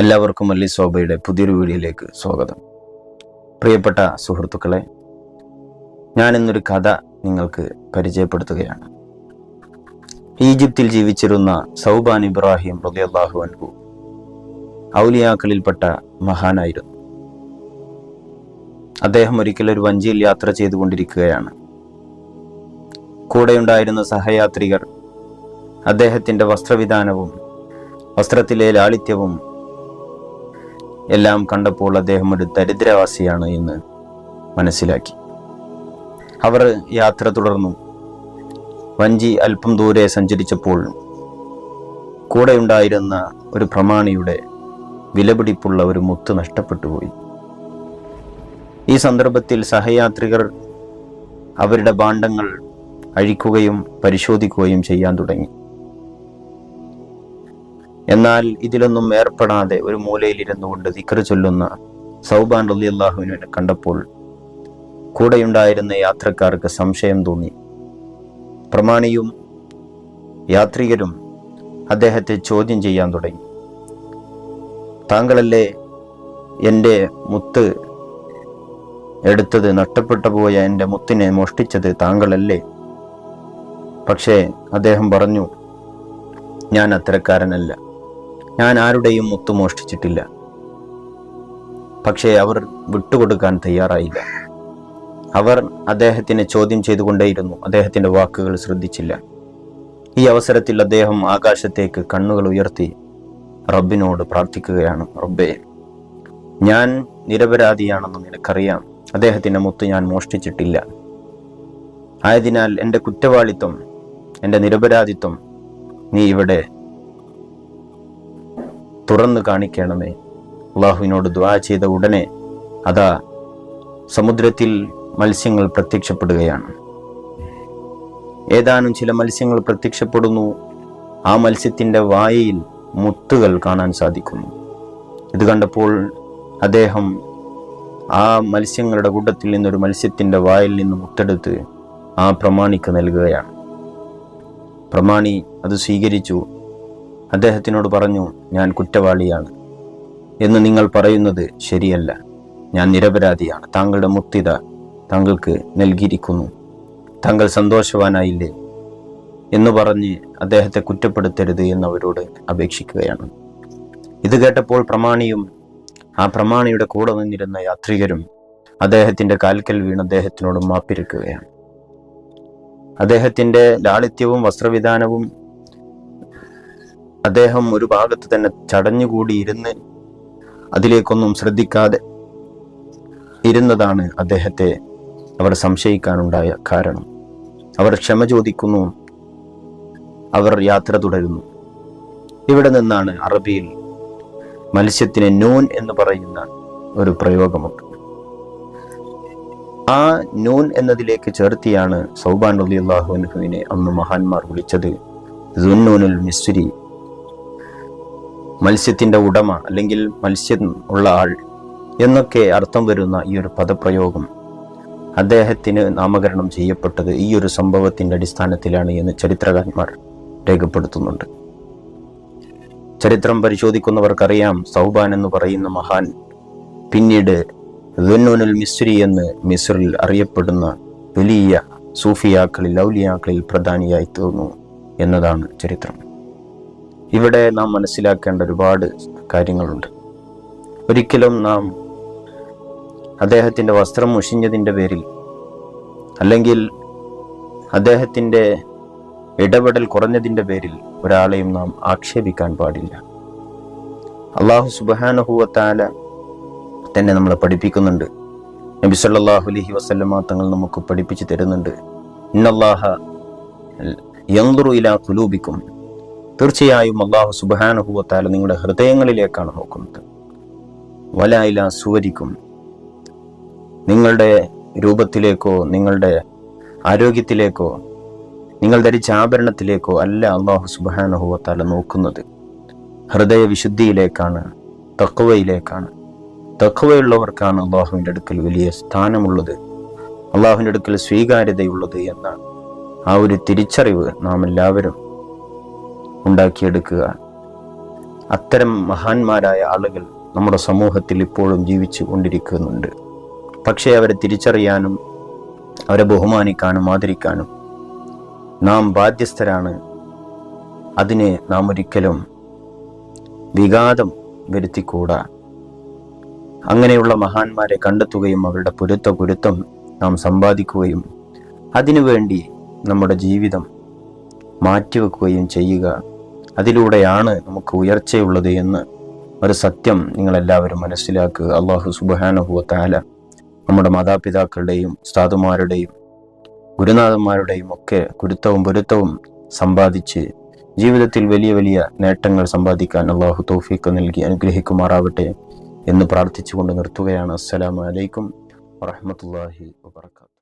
എല്ലാവർക്കും അല്ലി ശോഭയുടെ പുതിയൊരു വീഡിയോയിലേക്ക് സ്വാഗതം. പ്രിയപ്പെട്ട സുഹൃത്തുക്കളെ ഞാനിന്നൊരു കഥ നിങ്ങൾക്ക് പരിചയപ്പെടുത്തുകയാണ്. ഈജിപ്തിൽ ജീവിച്ചിരുന്ന സൗബാൻ ഇബ്രാഹിം റളിയല്ലാഹു അൻഹു ഔലിയാക്കളിൽപ്പെട്ട മഹാനായിരുന്നു. അദ്ദേഹം ഒരിക്കൽ ഒരു വഞ്ചിയിൽ യാത്ര ചെയ്തുകൊണ്ടിരിക്കുകയാണ്. കൂടെയുണ്ടായിരുന്ന സഹയാത്രികർ അദ്ദേഹത്തിന്റെ വസ്ത്രവിധാനവും വസ്ത്രത്തിലെ ലാളിത്യവും എല്ലാം കണ്ടപ്പോൾ അദ്ദേഹം ഒരു ദരിദ്രവാസിയാണ് എന്ന് മനസ്സിലാക്കി. അവർ യാത്ര തുടർന്നു. വഞ്ചി അല്പം ദൂരെ സഞ്ചരിച്ചപ്പോൾ കൂടെയുണ്ടായിരുന്ന ഒരു പ്രമാണിയുടെ വിലപിടിപ്പുള്ള ഒരു മുത്ത് നഷ്ടപ്പെട്ടുപോയി. ഈ സന്ദർഭത്തിൽ സഹയാത്രികർ അവരുടെ ഭാണ്ഡങ്ങൾ അഴിക്കുകയും പരിശോധിക്കുകയും ചെയ്യാൻ തുടങ്ങി. എന്നാൽ ഇതിലൊന്നും ഏർപ്പെടാതെ ഒരു മൂലയിലിരുന്നു കൊണ്ട് ദിക്കറ് ചൊല്ലുന്ന സൗബാൻ റലി അള്ളാഹുവിനെ കണ്ടപ്പോൾ കൂടെയുണ്ടായിരുന്ന യാത്രക്കാർക്ക് സംശയം തോന്നി. പ്രമാണിയും യാത്രികരും അദ്ദേഹത്തെ ചോദ്യം ചെയ്യാൻ തുടങ്ങി. താങ്കളല്ലേ എന്റെ മുത്ത് എടുത്തത് നഷ്ടപ്പെട്ടു പോയ എന്റെ മുത്തിനെ മോഷ്ടിച്ചത് താങ്കളല്ലേ? പക്ഷേ അദ്ദേഹം പറഞ്ഞു ഞാൻ അത്തരക്കാരനല്ല. ഞാൻ ആരുടെയും മുത്തു മോഷ്ടിച്ചിട്ടില്ല. പക്ഷേ അവർ വിട്ടുകൊടുക്കാൻ തയ്യാറായില്ല. അവർ അദ്ദേഹത്തിനെ ചോദ്യം ചെയ്തുകൊണ്ടേയിരുന്നു. അദ്ദേഹത്തിന്റെ വാക്കുകൾ ശ്രദ്ധിച്ചില്ല. ഈ അവസരത്തിൽ അദ്ദേഹം ആകാശത്തേക്ക് കണ്ണുകൾ ഉയർത്തി റബ്ബിനോട് പ്രാർത്ഥിക്കുകയാണ് റബ്ബേ ഞാൻ നിരപരാധിയാണെന്ന് നിനക്കറിയാം. അദ്ദേഹത്തിന്റെ മുത്ത് ഞാൻ മോഷ്ടിച്ചിട്ടില്ല. ആയതിനാൽ എന്റെ കുറ്റവാളിത്വം എന്റെ നിരപരാധിത്വം നീ ഇവിടെ തുറന്നു കാണിക്കണമേ. അള്ളാഹുവിനോട് ദ്വാ ചെയ്ത ഉടനെ അതാ സമുദ്രത്തിൽ മത്സ്യങ്ങൾ പ്രത്യക്ഷപ്പെടുകയാണ്. ഏതാനും ചില മത്സ്യങ്ങൾ പ്രത്യക്ഷപ്പെടുന്നു. ആ മത്സ്യത്തിന്റെ വായയിൽ മുത്തുകൾ കാണാൻ സാധിക്കുന്നു. ഇത് കണ്ടപ്പോൾ അദ്ദേഹം ആ മത്സ്യങ്ങളുടെ കൂട്ടത്തിൽ നിന്നൊരു മത്സ്യത്തിന്റെ വായിൽ നിന്ന് മുത്തെടുത്ത് ആ പ്രമാണിക്ക് നൽകുകയാണ്. പ്രമാണി അത് സ്വീകരിച്ചു. അദ്ദേഹത്തിനോട് പറഞ്ഞു ഞാൻ കുറ്റവാളിയാണ്. എന്ന് നിങ്ങൾ പറയുന്നത് ശരിയല്ല. ഞാൻ നിരപരാധിയാണ്. താങ്കളുടെ മുക്തിത താങ്കൾക്ക് നൽകിയിരിക്കുന്നു. താങ്കൾ സന്തോഷവാനായില്ലേ? എന്ന് പറഞ്ഞ് അദ്ദേഹത്തെ കുറ്റപ്പെടുത്തരുത് എന്ന് അവരോട് അപേക്ഷിക്കുകയാണ്. ഇത് കേട്ടപ്പോൾ പ്രമാണിയും ആ പ്രമാണിയുടെ കൂടെ നിന്നിരുന്ന യാത്രികരും അദ്ദേഹത്തിന്റെ കാൽക്കൽ വീണ് അദ്ദേഹത്തിനോട് മാപ്പിരിക്കുകയാണ്. അദ്ദേഹത്തിന്റെ ലാളിത്യവും വസ്ത്രവിധാനവും അദ്ദേഹം ഒരു ഭാഗത്ത് തന്നെ ചടഞ്ഞുകൂടി ഇരുന്ന് അതിലേക്കൊന്നും ശ്രദ്ധിക്കാതെ ഇരുന്നതാണ് അദ്ദേഹത്തെ അവർ സംശയിക്കാനുണ്ടായ കാരണം. അവർ ക്ഷമ ചോദിക്കുന്നു. അവർ യാത്ര തുടരുന്നു. ഇവിടെ നിന്നാണ് അറബിയിൽ മത്സ്യത്തിന് നൂൻ എന്ന് പറയുന്ന ഒരു പ്രയോഗമുണ്ട്. ആ നൂൻ എന്നതിലേക്ക് ചേർത്തിയാണ് സൗബാൻ അലി അള്ളാഹുവിനെ അന്ന് മഹാന്മാർ വിളിച്ചത് സുന്നൂനുൽ മിസ്രി മത്സ്യത്തിന്റെ ഉടമ അല്ലെങ്കിൽ മത്സ്യം ഉള്ള ആൾ എന്നൊക്കെ അർത്ഥം വരുന്ന ഈ ഒരു പദപ്രയോഗം അദ്ദേഹത്തിന് നാമകരണം ചെയ്യപ്പെട്ടത് ഈ ഒരു സംഭവത്തിന്റെ അടിസ്ഥാനത്തിലാണ് എന്ന് ചരിത്രകാരന്മാർ രേഖപ്പെടുത്തുന്നുണ്ട്. ചരിത്രം പരിശോധിക്കുന്നവർക്കറിയാം സൗബാൻ എന്ന് പറയുന്ന മഹാൻ പിന്നീട് ദുന്നൂനുൽ മിസ്രി എന്ന് മിസ്രിൽ അറിയപ്പെടുന്ന വലിയ സൂഫിയാക്കളിൽ ഔലിയാക്കളിൽ പ്രധാനിയായി തീർന്നു എന്നതാണ് ചരിത്രം. ഇവിടെ നാം മനസ്സിലാക്കേണ്ട ഒരുപാട് കാര്യങ്ങളുണ്ട്. ഒരിക്കലും നാം അദ്ദേഹത്തിന്റെ വസ്ത്രം മുഷിഞ്ഞതിന്റെ പേരിൽ അല്ലെങ്കിൽ അദ്ദേഹത്തിന്റെ ഇടപെടൽ കുറഞ്ഞതിന്റെ പേരിൽ ഒരാളെയും നാം ആക്ഷേപിക്കാൻ പാടില്ല. അള്ളാഹു സുബാനുഹൂവത്താല തന്നെ നമ്മളെ പഠിപ്പിക്കുന്നുണ്ട്. നബി സല്ലല്ലാഹു അലൈഹി വസല്ലമ തങ്ങൾ നമുക്ക് പഠിപ്പിച്ചു തരുന്നുണ്ട്. ഇന്നല്ലാഹ യന്ത്രു ഇലാ തീർച്ചയായും അള്ളാഹു സുബാനുഭവത്താല നിങ്ങളുടെ ഹൃദയങ്ങളിലേക്കാണ് നോക്കുന്നത്. വലായില സുവരിക്കും. നിങ്ങളുടെ രൂപത്തിലേക്കോ നിങ്ങളുടെ ആരോഗ്യത്തിലേക്കോ നിങ്ങൾ ധരിച്ച ആഭരണത്തിലേക്കോ അല്ല അള്ളാഹു സുബാനുഭവത്താല നോക്കുന്നത്. ഹൃദയ വിശുദ്ധിയിലേക്കാണ് തക്കവയിലേക്കാണ് തക്കവയുള്ളവർക്കാണ് അള്ളാഹുവിന്റെ അടുക്കൽ വലിയ സ്ഥാനമുള്ളത്. അള്ളാഹുവിന്റെ അടുക്കൽ സ്വീകാര്യതയുള്ളത് എന്ന ആ ഒരു തിരിച്ചറിവ് നാം എല്ലാവരും ഉണ്ടാക്കിയെടുക്കുക. അത്തരം മഹാന്മാരായ ആളുകൾ നമ്മുടെ സമൂഹത്തിൽ ഇപ്പോഴും ജീവിച്ചു കൊണ്ടിരിക്കുന്നുണ്ട്. പക്ഷേ അവരെ തിരിച്ചറിയാനും അവരെ ബഹുമാനിക്കാനും ആദരിക്കാനും നാം ബാധ്യസ്ഥരാണ്. അതിനെ നാം ഒരിക്കലും വിഘാതം വരുത്തിക്കൂടാ. അങ്ങനെയുള്ള മഹാന്മാരെ കണ്ടെത്തുകയും അവരുടെ പൊരുത്ത പൊരുത്തം നാം സമ്പാദിക്കുകയും അതിനുവേണ്ടി നമ്മുടെ ജീവിതം മാറ്റിവെക്കുകയും ചെയ്യുക. അതിലൂടെയാണ് നമുക്ക് ഉയർച്ചയുള്ളത് എന്ന് ഒരു സത്യം നിങ്ങളെല്ലാവരും മനസ്സിലാക്കുക. അള്ളാഹു സുബാനുഹുവ താല നമ്മുടെ മാതാപിതാക്കളുടെയും ഉസ്താദുമാരുടെയും ഗുരുനാഥന്മാരുടെയും ഒക്കെ കുരുത്തവും പൊരുത്തവും സമ്പാദിച്ച് ജീവിതത്തിൽ വലിയ വലിയ നേട്ടങ്ങൾ സമ്പാദിക്കാൻ അള്ളാഹു തൗഫീഖ് നൽകി അനുഗ്രഹിക്കുമാറാവട്ടെ എന്ന് പ്രാർത്ഥിച്ചുകൊണ്ട് നിർത്തുകയാണ്. അസ്സലാമലൈക്കും വറഹ്മത്തുള്ളാഹി വബറകാതുഹു.